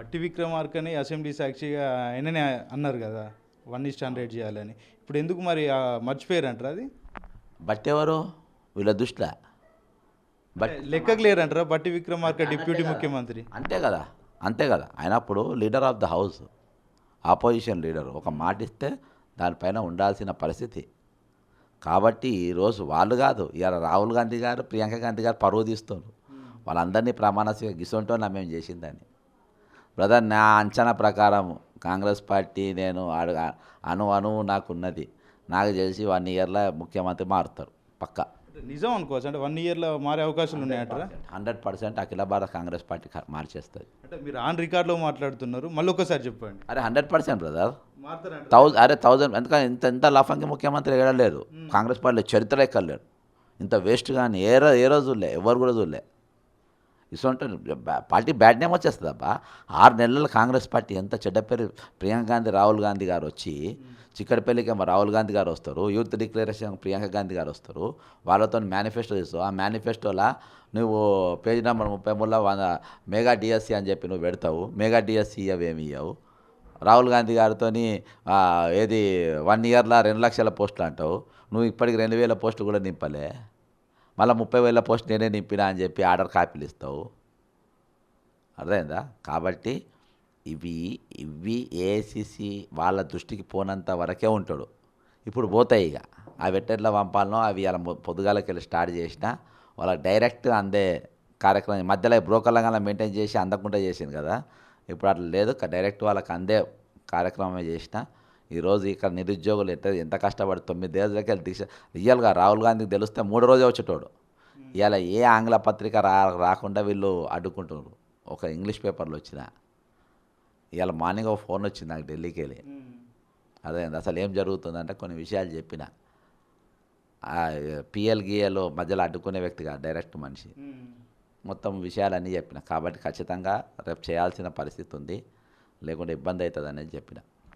బట్టి విక్రమార్కని అసెంబ్లీ సాక్షిగా ఆయననే అన్నారు కదా వన్ ఇస్ట్ హండ్రెడ్ చేయాలని. ఇప్పుడు ఎందుకు మరి మర్చిపోయారు అంటారా అది? బట్ ఎవరు? వీళ్ళ దృష్టిలో బట్ లెక్కకు లేరంటారా? బట్టి విక్రమార్క డిప్యూటీ ముఖ్యమంత్రి. అంతే కదా. అంతే కదా. అయినప్పుడు leader of the house opposition leader. ఒక మాట ఇస్తే దానిపైన ఉండాల్సిన పరిస్థితి. కాబట్టి ఈరోజు వాళ్ళు కాదు ఇవాళ రాహుల్ గాంధీ గారు ప్రియాంక గాంధీ గారు పరువు తీస్తున్నారు. వాళ్ళందరినీ ప్రమాణ గిసొంటో నా మేము చేసిందని. బ్రదర్ నా అంచనా ప్రకారం కాంగ్రెస్ పార్టీ నేను అను అణువు నాకున్నది. నాకు తెలిసి వన్ ఇయర్లో ముఖ్యమంత్రి మారుతారు పక్కా. నిజం అనుకోవచ్చు అంటే వన్ ఇయర్లో మారే అవకాశాలు ఉన్నాయంటారా హండ్రెడ్ పర్సెంట్ అఖిల భారత కాంగ్రెస్ పార్టీ మార్చేస్తుంది. అంటే మీరు ఆన్ రికార్డులో మాట్లాడుతున్నారు మళ్ళీ ఒకసారి చెప్పండి. అరే హండ్రెడ్ పర్సెంట్ బ్రదర్. థౌజండ్ అరే థౌజండ్ ఎందుకంటే ఇంత ఇంత లఫంగి ముఖ్యమంత్రి ఏడలేదు కాంగ్రెస్ పార్టీలో చరిత్ర ఎక్కర్లేడు ఇంత వేస్ట్ కానీ ఏ ఏ రోజు ఎవరు కూడా చూడలే. ఇసుంటే పార్టీ బ్యాడ్ నేమ్ వచ్చేస్తుంది అబ్బా ఆరు నెలల కాంగ్రెస్ పార్టీ ఎంత చెడ్డ పేరు ప్రియాంక గాంధీ రాహుల్ గాంధీ గారు వచ్చి చిక్కడపల్లికి రాహుల్ గాంధీ గారు వస్తారు యూత్ డిక్లరేషన్ ప్రియాంక గాంధీ గారు వస్తారు వాళ్ళతో మేనిఫెస్టో తీస్తావు ఆ మేనిఫెస్టోలా నువ్వు పేజీ నెంబర్ ముప్పై మూడులో వంద మెగా డిఎస్సి అని చెప్పి నువ్వు పెడతావు మెగా డిఎస్సి ఇవ్వవేమి ఇవ్వవు రాహుల్ గాంధీ గారితో ఏది వన్ ఇయర్లో రెండు లక్షల పోస్టులు అంటావు నువ్వు ఇప్పటికి రెండు వేల పోస్టులు కూడా నింపలే. మళ్ళీ ముప్పై వేల పోస్ట్ నేనే నింపినా అని చెప్పి ఆర్డర్ కాపీలు ఇస్తావు. అర్థమైందా? కాబట్టి ఇవి ఇవి ఏఐసిసి వాళ్ళ దృష్టికి పోనంత వరకే ఉంటాడు. ఇప్పుడు పోతాయి ఇక. అవి ఎట్టెట్లా పంపాలనో అవి అలా పొద్దుగాలకి వెళ్ళి స్టార్ట్ చేసినా వాళ్ళకి డైరెక్ట్ అందే కార్యక్రమం మధ్యలో బ్రోకర్లంగా మెయింటైన్ చేసి అందకుండా చేసింది కదా. ఇప్పుడు అట్లా లేదు. డైరెక్ట్ వాళ్ళకి అందే కార్యక్రమమే చేసినా ఈరోజు ఇక్కడ నిరుద్యోగులు ఎట్ట ఎంత కష్టపడి తొమ్మిది రోజులకి వెళ్ళి దీక్ష రియల్గా రాహుల్ గాంధీకి తెలిస్తే మూడు రోజే వచ్చేటోడు. ఇవాళ ఏ ఆంగ్ల పత్రిక రా రాకుండా వీళ్ళు అడ్డుకుంటున్నారు. ఒక ఇంగ్లీష్ పేపర్లో వచ్చిన. ఇవాళ మార్నింగ్ ఒక ఫోన్ వచ్చింది నాకు ఢిల్లీకి వెళ్ళి. అదే అసలు ఏం జరుగుతుందంటే కొన్ని విషయాలు చెప్పిన. పిఎల్ గిఎల్ మధ్యలో అడ్డుకునే వ్యక్తిగా డైరెక్ట్ మనిషి. మొత్తం విషయాలన్నీ చెప్పిన. కాబట్టి ఖచ్చితంగా రేపు చేయాల్సిన పరిస్థితి ఉంది. లేకుంటే ఇబ్బంది అవుతుంది అనేది చెప్పిన.